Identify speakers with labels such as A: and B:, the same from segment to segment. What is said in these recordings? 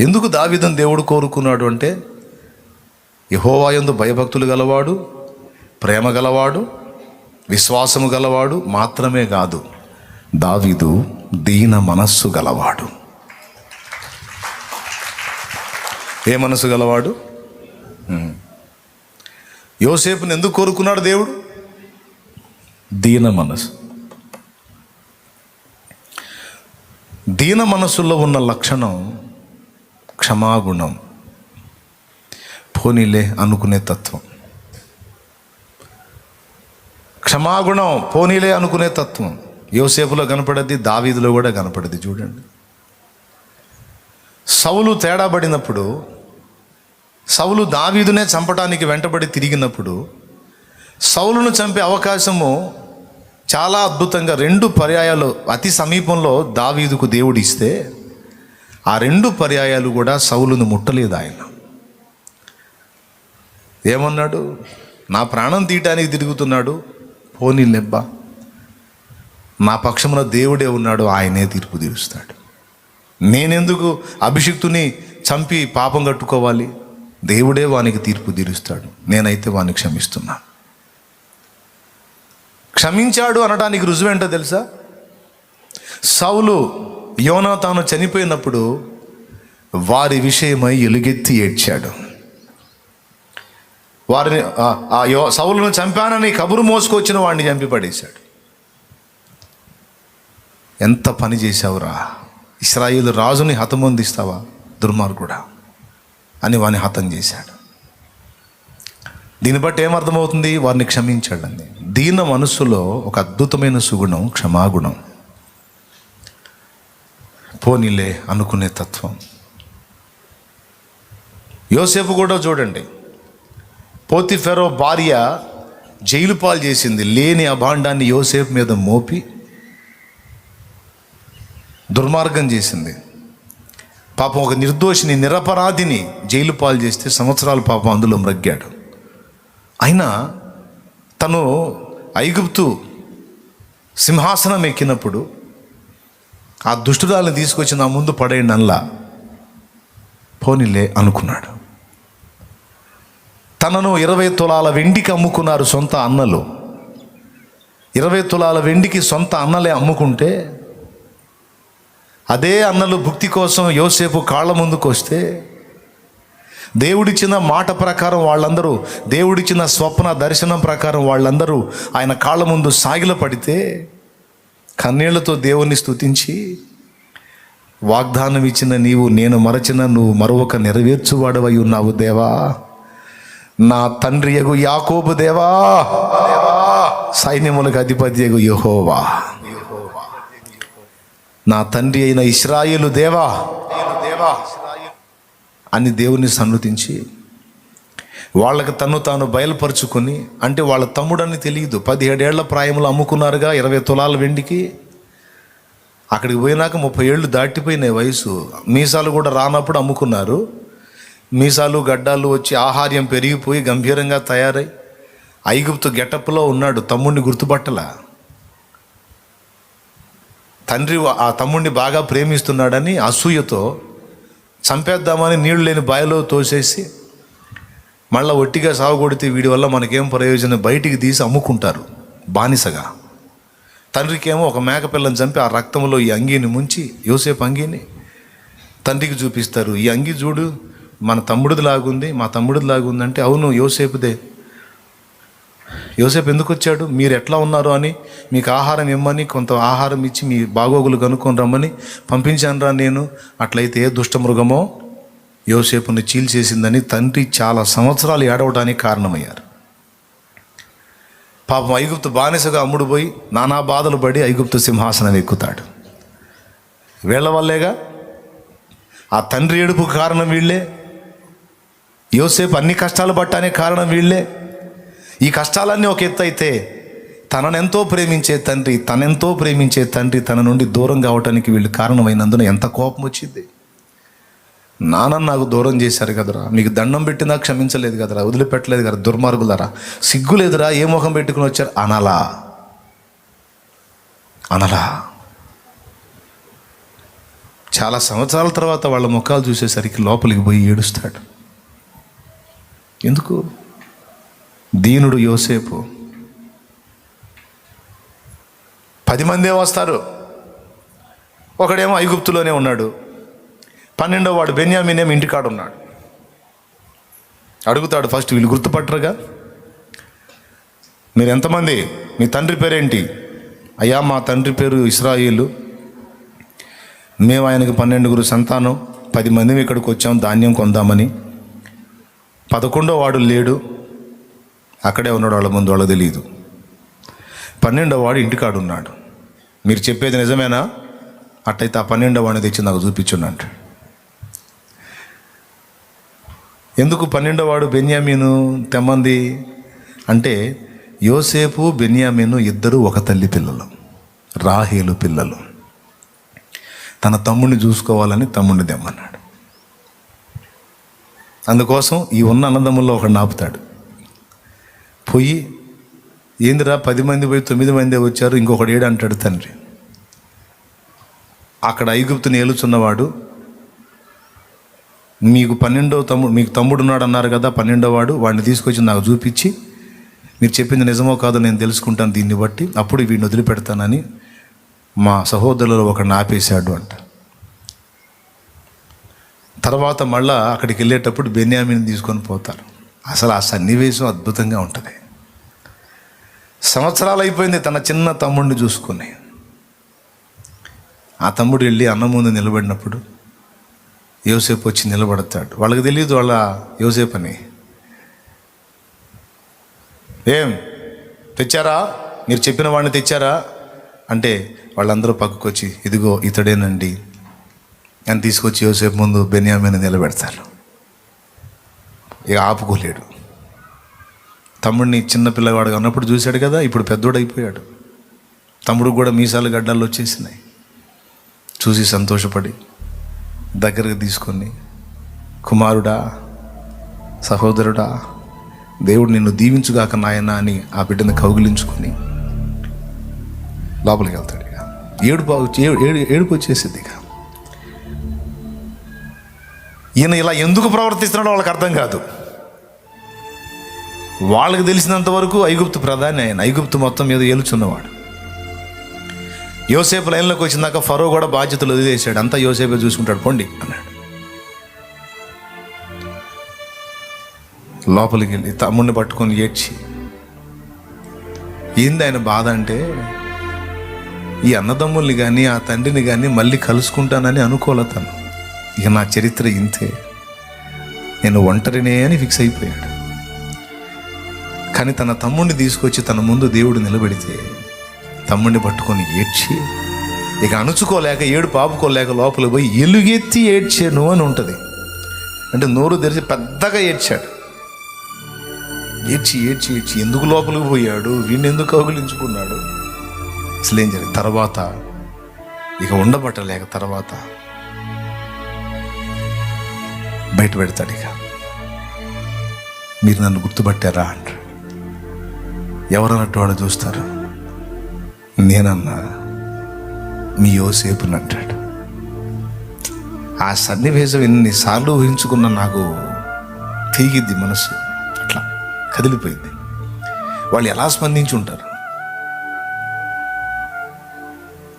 A: ఎందుకు దావిదం దేవుడు కోరుకున్నాడు అంటే యహోవాయందు భయభక్తులు గలవాడు ప్రేమ గలవాడు విశ్వాసము గలవాడు మాత్రమే కాదు దావిదు దీన మనస్సు గలవాడు. ఏ మనసు గలవాడు? యోసేపుని ఎందుకు కోరుకున్నాడు దేవుడు? దీన మనసు దీన మనసులో ఉన్న లక్షణం క్షమాగుణం. పోనీలే అనుకునే తత్వం. క్షమాగుణం పోనీలే అనుకునే తత్వం. యోసేపులో కనపడద్ది దావీదులో కూడా కనపడద్ది చూడండి. సౌలు తేడాబడినప్పుడు సవులు సౌలు దావీదునే చంపడానికి వెంటబడి తిరిగినప్పుడు సౌలును చంపే అవకాశము చాలా అద్భుతంగా రెండు పర్యాయాలు అతి సమీపంలో దావీదుకు దేవుడు ఇస్తే ఆ రెండు పర్యాయాలు కూడా సౌలును ముట్టలేదు ఆయన. ఏమన్నాడు? నా ప్రాణం తీయటానికి తిరుగుతున్నాడు పోనీ లెబ్బా. నా పక్షమున దేవుడే ఉన్నాడు ఆయనే తీర్పు తీరుస్తాడు. నేనెందుకు అభిషిక్తుని చంపి పాపం కట్టుకోవాలి? దేవుడే వానికి తీర్పు తీరుస్తాడు నేనైతే వానికి క్షమిస్తున్నా. క్షమించాడు అనడానికి రుజువేంటో తెలుసా? సౌలు యోనా తాను చనిపోయినప్పుడు వారి విషయమై ఎలుగెత్తి ఏడ్చాడు. వారిని ఆ- యో సౌలను చంపానని కబురు మోసుకొచ్చిన వాడిని చంపి పడేశాడు. ఎంత పని చేశావురా? ఇస్రాయిల్ రాజుని హతమొందిస్తావా? దుర్మార్గుడా. అని వాని హతం చేశాడు. దీన్ని బట్టి ఏమర్థమవుతుంది వారిని క్షమించాడండి దీన మనస్సులో ఒక అద్భుతమైన సుగుణం క్షమాగుణం. పోనీలే అనుకునే తత్వం. యోసేపు కూడా చూడండి పోతిఫెరో భార్య జైలు పాలు చేసింది లేని అభాండాన్ని యోసేపు మీద మోపి దుర్మార్గం చేసింది. పాపం ఒక నిర్దోషిని నిరపరాధిని జైలు పాలు చేస్తే సంవత్సరాలు పాపం అందులో మ్రగ్గాడు అయినా తను ఐగుప్తు సింహాసనం ఎక్కినప్పుడు ఆ దుష్టురాలను తీసుకొచ్చి నా ముందు పడేయండి అల్లా పోనీలే అనుకున్నాడు. తనను ఇరవై తులాల వెండికి అమ్ముకున్నారు సొంత అన్నలు. ఇరవై తులాల వెండికి సొంత అన్నలే అమ్ముకుంటే అదే అన్నలు భుక్తి కోసం యోసేపు కాళ్ళ ముందుకు వస్తే దేవుడిచ్చిన మాట ప్రకారం వాళ్ళందరూ దేవుడిచ్చిన స్వప్న దర్శనం ప్రకారం వాళ్ళందరూ ఆయన కాళ్ళ ముందు సాగిల పడితే కన్నీళ్ళతో దేవుణ్ణి స్తుతించి వాగ్దానం ఇచ్చిన నీవు నేను మరచిన నువ్వు మరొక నెరవేర్చువాడవై ఉన్నావు దేవా. నా తండ్రి ఎగు యాకోబు దేవా. సైన్యములకు అధిపతి ఎగు యహోవా. నా తండ్రి అయిన ఇస్రాయేలు దేవా. అని దేవుని సన్నతించి వాళ్ళకి తను తాను బయలుపరుచుకుని అంటే వాళ్ళ తమ్ముడని తెలియదు. పదిహేడేళ్ళ ప్రాయంలో అమ్ముకున్నారుగా ఇరవై తులాల వెండికి. అక్కడికి పోయినాక ముప్పై ఏళ్ళు దాటిపోయినాయి వయసు. మీసాలు కూడా రానప్పుడు అమ్ముకున్నారు. మీసాలు గడ్డాలు వచ్చి ఆహార్యం పెరిగిపోయి గంభీరంగా తయారై ఐగుప్తు గెటప్లో ఉన్నాడు తమ్ముడిని గుర్తుపట్టలా. తండ్రి ఆ తమ్ముడిని బాగా ప్రేమిస్తున్నాడని అసూయతో చంపేద్దామని నీళ్ళు లేని బాయలో తోసేసి మళ్ళీ ఒట్టిగా సాగుకొడితే వీడి వల్ల మనకేం ప్రయోజనం? బయటికి తీసి అమ్ముకుంటారు. బానిసగా. తండ్రికేమో ఒక మేకపిల్లని చంపి ఆ రక్తంలో ఈ అంగీని ముంచి యోసేపు అంగీని తండ్రికి చూపిస్తారు. ఈ అంగి చూడు మన తమ్ముడిది లాగుంది మా తమ్ముడిది లాగుంది అంటే అవును యోసేపుదే. యోసేపు ఎందుకు వచ్చాడు మీరు ఎట్లా ఉన్నారు అని మీకు ఆహారం ఇమ్మని కొంత ఆహారం ఇచ్చి మీ బాగోగులు కనుక్కొని రమ్మని పంపించానురా నేను. అట్లయితే ఏ దుష్టమృగమో యోసేపుని చీల్చేసిందని తండ్రి చాలా సంవత్సరాలు ఏడవడానికి కారణమయ్యారు. పాపం ఐగుప్తు బానిసగా అమ్ముడు పోయి నానా బాధలు పడి ఐగుప్తు సింహాసనం ఎక్కుతాడు. వీళ్ళ వల్లేగా? ఆ తండ్రి ఏడుపు కారణం వీళ్ళే. యోసేపు అన్ని కష్టాలు పట్టడానికి కారణం వీళ్ళే. ఈ కష్టాలన్నీ ఒక ఎత్తు అయితే తననెంతో ప్రేమించే తండ్రి తనెంతో ప్రేమించే తండ్రి తన నుండి దూరం కావటానికి వీళ్ళు కారణమైనందున ఎంత కోపం వచ్చింది? నాన్న నాకు దూరం చేశారు కదరా. మీకు దండం పెట్టినా క్షమించలేదు కదరా. వదిలిపెట్టలేదు కదా దుర్మార్గులరా. సిగ్గులేదురా ఏ ముఖం పెట్టుకుని వచ్చారు? అనలా. అనలా. చాలా సంవత్సరాల తర్వాత వాళ్ళ ముఖాలు చూసేసరికి లోపలికి పోయి ఏడుస్తాడు. ఎందుకు? దీనుడు యోసేపు. పది మందే వస్తారు. ఒకడేమో ఐగుప్తులోనే ఉన్నాడు. పన్నెండో వాడు బెన్యామినేమో ఇంటికాడు ఉన్నాడు. అడుగుతాడు ఫస్ట్ వీళ్ళు గుర్తుపట్టరుగా? మీరు ఎంతమంది? మీ తండ్రి పేరేంటి? అయ్యా మా తండ్రి పేరు ఇస్రాయిలు. మేము ఆయనకు పన్నెండుగురు సంతానం పది మంది ఇక్కడికి వచ్చాం ధాన్యం కొందామని. పదకొండో వాడు లేడు. అక్కడే ఉన్నాడు వాళ్ళ ముందు వాళ్ళకి తెలియదు పన్నెండో వాడు ఇంటికాడు ఉన్నాడు. మీరు చెప్పేది నిజమేనా? అట్టయితే ఆ పన్నెండో వాడిని తెచ్చి నాకు చూపించున్నాడు ఎందుకు పన్నెండో వాడు బెన్యామీను తెమ్మంది? అంటే యోసేపు బెన్యామీను ఇద్దరు ఒక తల్లి పిల్లలు రాహేలు పిల్లలు. తన తమ్ముడిని చూసుకోవాలని తమ్ముడిని తెమ్మన్నాడు. అందుకోసం ఈ ఉన్న అన్నదమ్ముల్లో ఒకడు నాపుతాడు పోయి ఏందిరా పది మంది పోయి తొమ్మిది మంది వచ్చారు ఇంకొకడు ఏడు అంటాడు తండ్రి. అక్కడ ఐగుప్తుని ఏలుచున్నవాడు మీకు పన్నెండో తమ్ముడు మీకు తమ్ముడు ఉన్నాడు అన్నారు కదా పన్నెండో వాడు వాడిని తీసుకొచ్చి నాకు చూపించి మీరు చెప్పింది నిజమో కాదో నేను తెలుసుకుంటాను దీన్ని బట్టి అప్పుడు వీడిని వదిలిపెడతానని మా సహోదరులలో ఒకడిని ఆపేశాడు అంట. తర్వాత మళ్ళా అక్కడికి వెళ్ళేటప్పుడు బెన్యామిని తీసుకొని పోతారు. అసలు ఆ సన్నివేశం అద్భుతంగా ఉంటుంది. సంవత్సరాలు అయిపోయింది తన చిన్న తమ్ముడిని చూసుకొని. ఆ తమ్ముడు వెళ్ళి అన్న ముందు నిలబడినప్పుడు యోసేపు వచ్చి నిలబడతాడు. వాళ్ళకి తెలియదు వాళ్ళ యోసేపు అని ఏం? తెచ్చారా? మీరు చెప్పిన వాడిని తెచ్చారా? అంటే వాళ్ళందరూ పక్కకు వచ్చి ఇదిగో ఇతడేనండి. అని తీసుకొచ్చి యోసేపు ముందు బెన్యామీని నిలబెడతారు. ఇక ఆపుకోలేడు. తమ్ముడిని చిన్న పిల్లవాడుగా ఉన్నప్పుడు చూశాడు కదా ఇప్పుడు పెద్దోడు అయిపోయాడు. తమ్ముడు కూడా మీసాలు గడ్డాలు వచ్చేసినాయి. చూసి సంతోషపడి దగ్గరకు తీసుకొని కుమారుడా సహోదరుడా దేవుడు నిన్ను దీవించుగాక నాయన అని ఆ బిడ్డను కౌగిలించుకొని లోపలికి వెళ్తాడు ఇక. ఏడుపు ఏడు ఏడుపు వచ్చేసింది ఇక. ఈయన ఇలా ఎందుకు ప్రవర్తిస్తున్నాడో వాళ్ళకి అర్థం కాదు. వాళ్ళకి తెలిసినంత వరకు ఐగుప్తు ప్రధాని ఆయన. ఐగుప్తు మొత్తం మీద ఏలుచున్నవాడు. యోసేపు లైన్లోకి వచ్చిందాక ఫరో కూడా బాధ్యతలు వదిలేసాడు అంతా యోసేపే చూసుకుంటాడు. పోండి అన్నాడు. లోపలికి వెళ్ళి తమ్ముడిని పట్టుకొని ఏడ్చి ఏంది ఆయన బాధ అంటే ఈ అన్నదమ్ముల్ని కానీ ఆ తండ్రిని కానీ మళ్ళీ కలుసుకుంటానని అనుకోలే తను. ఇక నా చరిత్ర ఇంతే. నేను ఒంటరినే అని ఫిక్స్ అయిపోయాడు. కానీ తన తమ్ముడిని తీసుకొచ్చి తన ముందు దేవుడు నిలబెడితే తమ్ముడిని పట్టుకొని ఏడ్చి ఇక అణుచుకోలేక ఏడు పాపుకోలేక లోపల పోయి ఎలుగెత్తి ఏడ్చాను అని ఉంటుంది. అంటే నోరు తెరిచి పెద్దగా ఏడ్చాడు. ఏడ్చి ఏడ్చి ఏడ్చి ఎందుకు లోపలికి పోయాడు? వీడిని ఎందుకు కౌగిలించుకున్నాడు? అసలు ఏం జరిగింది? తర్వాత ఇక ఉండబట్టలేక తర్వాత బయట పెడతాడు ఇక. మీరు నన్ను గుర్తుపట్టారా అంటారు ఎవరన్నట్టు వాడు చూస్తారు? నేనన్నా మీ యోసేపుని అంటాడు. ఆ సన్నివేశం ఎన్నిసార్లు ఊహించుకున్న నాకు తీగిద్ది మనసు. అట్లా కదిలిపోయింది. వాళ్ళు ఎలా స్పందించి ఉంటారు?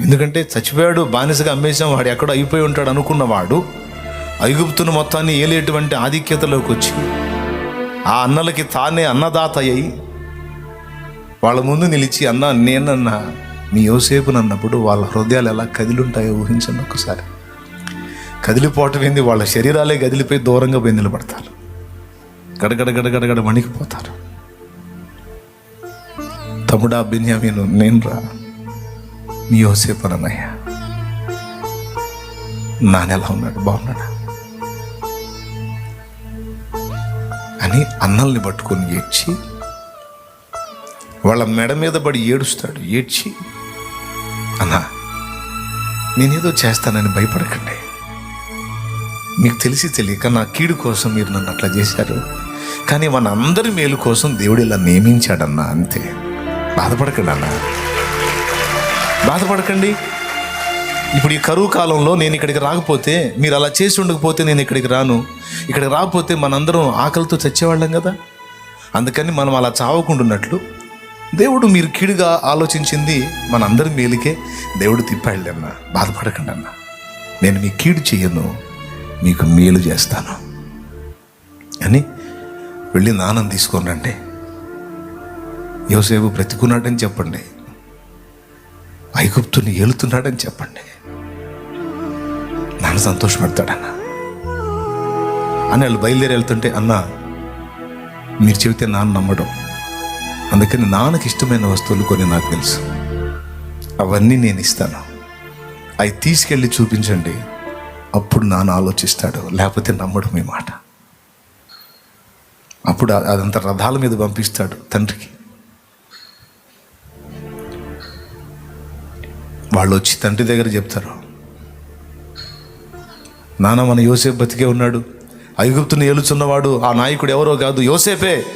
A: ఎందుకంటే చచ్చిపోయాడు బానిసగా అమ్మేశాం వాడు ఎక్కడో అయిపోయి ఉంటాడు అనుకున్నవాడు ఐగుప్తును మొత్తాన్ని ఏలేటువంటి ఆధిక్యతలోకి వచ్చి ఆ అన్నలకి తానే అన్నదాత అయి వాళ్ళ ముందు నిలిచి అన్న నేనన్నా మీ యోసేపు అన్నప్పుడు వాళ్ళ హృదయాలు ఎలా కదిలుంటాయో ఊహించండి ఒకసారి కదిలిపోవటం ఏంది? వాళ్ళ శరీరాలే కదిలిపోయి దూరంగా పోయి నిలబడతారు. గడగడ గడగడగడ వణికిపోతారు. తమ్ముడా బిన్యామీను నేను రా మీ యోసేపు అన్నయ్య. నానెలా ఉన్నాడు బాగున్నాడా? అని అన్నల్ని పట్టుకొని ఏడ్చి వాళ్ళ మెడ మీద పడి ఏడుస్తాడు ఏడ్చి అన్నా నేనేదో చేస్తానని భయపడకండి. మీకు తెలిసి తెలియక నా కీడు కోసం మీరు నన్ను అట్లా చేశారు. కానీ మన అందరి మేలు కోసం దేవుడు ఇలా నియమించాడన్నా అంతే. బాధపడకండి అన్న. బాధపడకండి. ఇప్పుడు ఈ కరువు కాలంలో నేను ఇక్కడికి రాకపోతే మీరు అలా చేసి ఉండకపోతే నేను ఇక్కడికి రాను. ఇక్కడికి రాకపోతే మనందరం ఆకలితో చచ్చేవాళ్ళం కదా. అందుకని మనం అలా చావకుండున్నట్లు దేవుడు మీరు కీడుగా ఆలోచించింది మనందరి మేలుకే దేవుడు తిప్పాళ్ళి అన్న. బాధపడకండి అన్న. నేను మీ కీడు చేయను మీకు మేలు చేస్తాను. అని వెళ్ళి నానం తీసుకొని రండి. యోసేపు బ్రతికున్నాడని చెప్పండి. ఐగుప్తుని ఏలుతున్నాడని చెప్పండి. నాన్న సంతోషపడతాడన్న. అని వాళ్ళు బయలుదేరి వెళ్తుంటే అన్న మీరు చెబితే నాన్న నమ్మడం. అందుకని నాన్నకి ఇష్టమైన వస్తువులు కొన్ని నాకు తెలుసు. అవన్నీ నేను ఇస్తాను. అవి తీసుకెళ్ళి చూపించండి. అప్పుడు నాన్న ఆలోచిస్తాడు లేకపోతే నమ్మడం మీ మాట. అప్పుడు అదంతా రథాల మీద పంపిస్తాడు తండ్రికి. వాళ్ళు వచ్చి తండ్రి దగ్గర చెప్తారు నాన్న మన యోసేపు బతికే ఉన్నాడు. ఐగుప్తుని ఏలుచున్నవాడు ఆ నాయకుడు ఎవరో కాదు యోసేపే.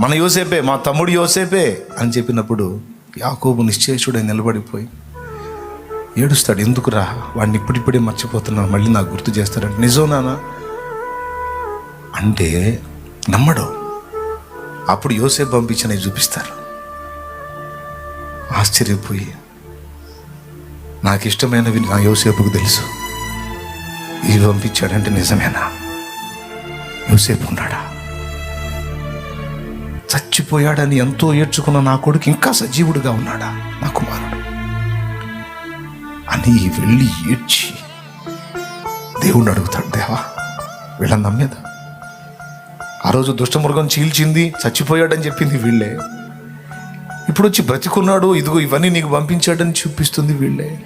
A: మన యోసేపే మా తమ్ముడు యోసేపే అని చెప్పినప్పుడు యాకోబు నిశ్చేషుడై నిలబడిపోయి ఏడుస్తాడు ఎందుకురా? వాడిని ఇప్పుడిప్పుడే మర్చిపోతున్నా మళ్ళీ నాకు గుర్తు చేస్తాడంటే. నిజం నానా అంటే నమ్మడు. అప్పుడు యోసేపు పంపించినవి చూపిస్తారు ఆశ్చర్యపోయి నాకు ఇష్టమైనవి నా యోసేపుకు తెలుసు. ఇవి పంపించాడంటే నిజమేనా? యోసేపు ఉన్నాడా? చచ్చిపోయాడని ఎంతో ఏడ్చుకున్న నా కొడుకు ఇంకా సజీవుడిగా ఉన్నాడా? నా కుమారుడు. అని వెళ్ళి ఏడ్చి దేవుణ్ణి అడుగుతాడు దేవా వీళ్ళని నమ్మేదా? ఆ రోజు దుష్టమృగం చీల్చింది చచ్చిపోయాడని చెప్పింది వీళ్ళే. ఇప్పుడు వచ్చి బ్రతికున్నాడు ఇదిగో ఇవన్నీ నీకు పంపించాడని చూపిస్తుంది వీళ్ళే.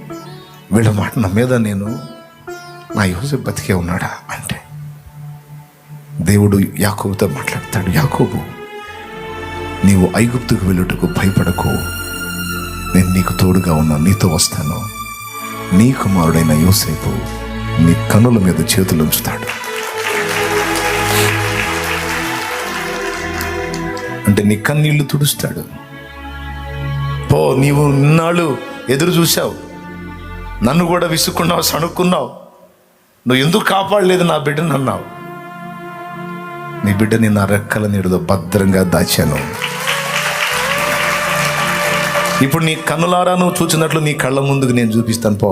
A: వీళ్ళ మాట నమ్మేదా నేను? నా యోసేపు బతికే ఉన్నాడా? అంటే దేవుడు యాకోబుతో మాట్లాడతాడు యాకోబు నీవు ఐగుప్తుకు వెళ్ళుటకు భయపడకు. నేను నీకు తోడుగా ఉన్నా నీతో వస్తాను. నీ కుమారుడైన యోసేపు నీ కనుల మీద చేతులు ఉంచుతాడు. అంటే నీ కన్నీళ్ళు తుడుస్తాడు. పో నీవు ఇన్నాళ్ళు ఎదురు చూశావు. నన్ను కూడా విసుక్కున్నావు సణుక్కున్నావు. నువ్వు ఎందుకు కాపాడలేదు నా బిడ్డను అన్నావు నీ బిడ్డని నా రెక్కల నీడలో భద్రంగా దాచాను. ఇప్పుడు నీ కన్నులారా నువ్వు చూచినట్లు నీ కళ్ళ ముందుకు నేను చూపిస్తాను పో.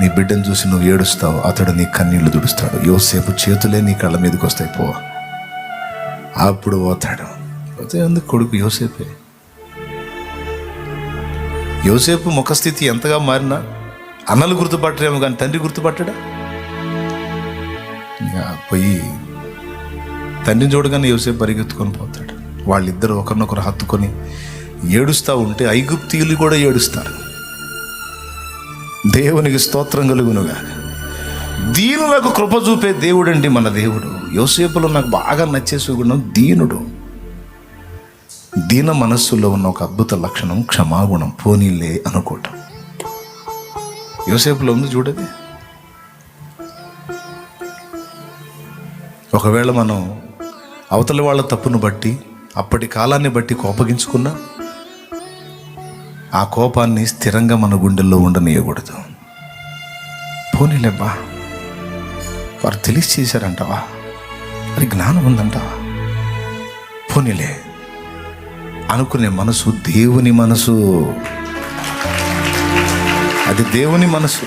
A: నీ బిడ్డను చూసి నువ్వు ఏడుస్తావు అతడు నీ కన్నీళ్ళు దుడుస్తాడు యోసేపు చేతులే నీ కళ్ళ మీదకి వస్తాయి పో. అప్పుడు పోతాడు. పోతే ఎందుకు కొడుకు యోసేపే. యోసేపు ముఖస్థితి ఎంతగా మారినా అన్నలు గుర్తుపట్టరేమో కానీ తండ్రి గుర్తుపట్టడా? పోయి తండ్రిని చూడగానే యోసేపు పరిగెత్తుకొని పోతాడు. వాళ్ళిద్దరు ఒకరినొకరు హత్తుకొని ఏడుస్తూ ఉంటే ఐగుప్తీయులు కూడా ఏడుస్తారు. దేవునికి స్తోత్రం కలుగునుగా. దీనులకు కృప చూపే దేవుడండి మన దేవుడు. యోసేపులో నాకు బాగా నచ్చేసి గుణం దీనుడు. దీన మనస్సులో ఉన్న ఒక అద్భుత లక్షణం క్షమాగుణం పోనీలే అనుకోవటం. యోసేపులో ఉంది చూడది ఒకవేళ మనం అవతలి వాళ్ళ తప్పును బట్టి అప్పటి కాలాన్ని బట్టి కోపగించుకున్నా ఆ కోపాన్ని స్థిరంగా మన గుండెల్లో ఉండనీయకూడదు. పోనీలేబ్బా. వారు తెలిసి చేశారంటావా అది జ్ఞానం ఉందంటావా? పోనీలే. అనుకునే మనసు దేవుని మనసు. అది దేవుని మనసు.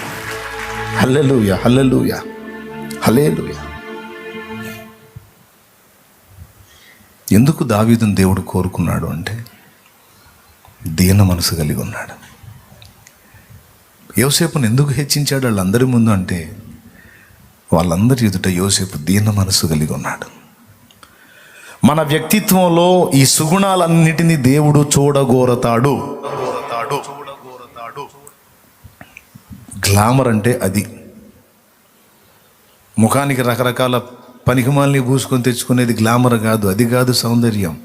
A: హల్లెలుయ హల్లెలుయ హలేలుయ ఎందుకు దావీదుని దేవుడు కోరుకున్నాడు అంటే దీన మనసు కలిగి ఉన్నాడు. యోసేపును ఎందుకు హెచ్చించాడు వాళ్ళందరి ముందు అంటే వాళ్ళందరి ఎదుట యోసేపు దీన మనసు కలిగి ఉన్నాడు. మన వ్యక్తిత్వంలో ఈ సుగుణాలన్నిటినీ దేవుడు చూడగోరతాడు. గ్లామర్ అంటే అది. ముఖానికి రకరకాల పనికిమాలని పూసుకొని తెచ్చుకునేది గ్లామర్ కాదు అది కాదు సౌందర్యం.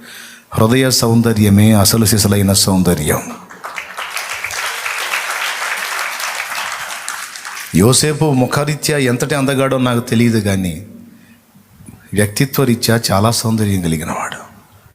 A: హృదయ సౌందర్యమే అసలు సిసలైన సౌందర్యం. యోసేపు ముఖరీత్యా ఎంతటి అందగాడో నాకు తెలియదు కానీ వ్యక్తిత్వ రీత్యా చాలా సౌందర్యం కలిగినవాడు.